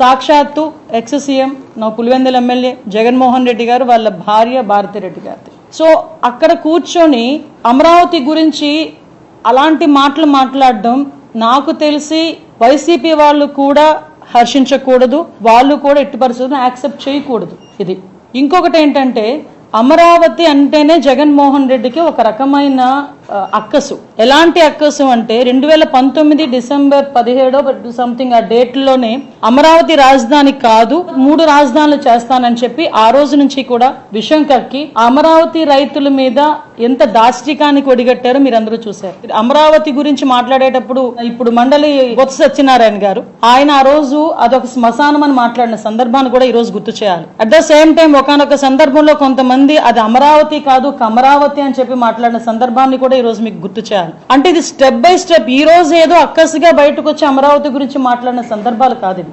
సాక్షాత్తు ex CM నా Pulivendula MLA Jaganmohan Reddy గారు వాళ్ళ భార్య భారతి రెడ్డి గారిది. సో అక్కడ కూర్చొని అమరావతి గురించి అలాంటి మాటలు మాట్లాడడం నాకు తెలిసి వైసీపీ వాళ్ళు కూడా హర్షించకూడదు వాళ్ళు కూడా ఎట్టి పరిస్థితులను యాక్సెప్ట్ చేయకూడదు ఇది. ఇంకొకటి ఏంటంటే అమరావతి అంటేనే జగన్మోహన్ రెడ్డికి ఒక రకమైన అక్కసు. ఎలాంటి అక్కసు అంటే రెండు వేల పంతొమ్మిది డిసెంబర్ పదిహేడో సంథింగ్ ఆ డేట్లోనే అమరావతి రాజధాని కాదు మూడు రాజధానులు చేస్తానని చెప్పి ఆ రోజు నుంచి కూడా విషయం కక్కి అమరావతి రైతుల మీద ఎంత దాష్టికానికి ఒడిగట్టారో మీరు అందరూ చూశారు. అమరావతి గురించి మాట్లాడేటప్పుడు ఇప్పుడు మండలి బొత్స సత్యనారాయణ గారు ఆయన ఆ రోజు అదొక శ్మశానం అని మాట్లాడిన సందర్భాన్ని కూడా ఈ రోజు గుర్తు చేయాలి. అట్ ద సేమ్ టైం ఒకనొక సందర్భంలో కొంతమంది అది అమరావతి కాదు కమరావతి అని చెప్పి మాట్లాడిన సందర్భాన్ని కూడా ఈరోజు రోజు మీకు గుర్తు చేయాలి. అంటే ఇది స్టెప్ బై స్టెప్ ఈ రోజు ఏదో అక్కసిగా బయటకు వచ్చి అమరావతి గురించి మాట్లాడిన సందర్భాలు కాదు ఇవి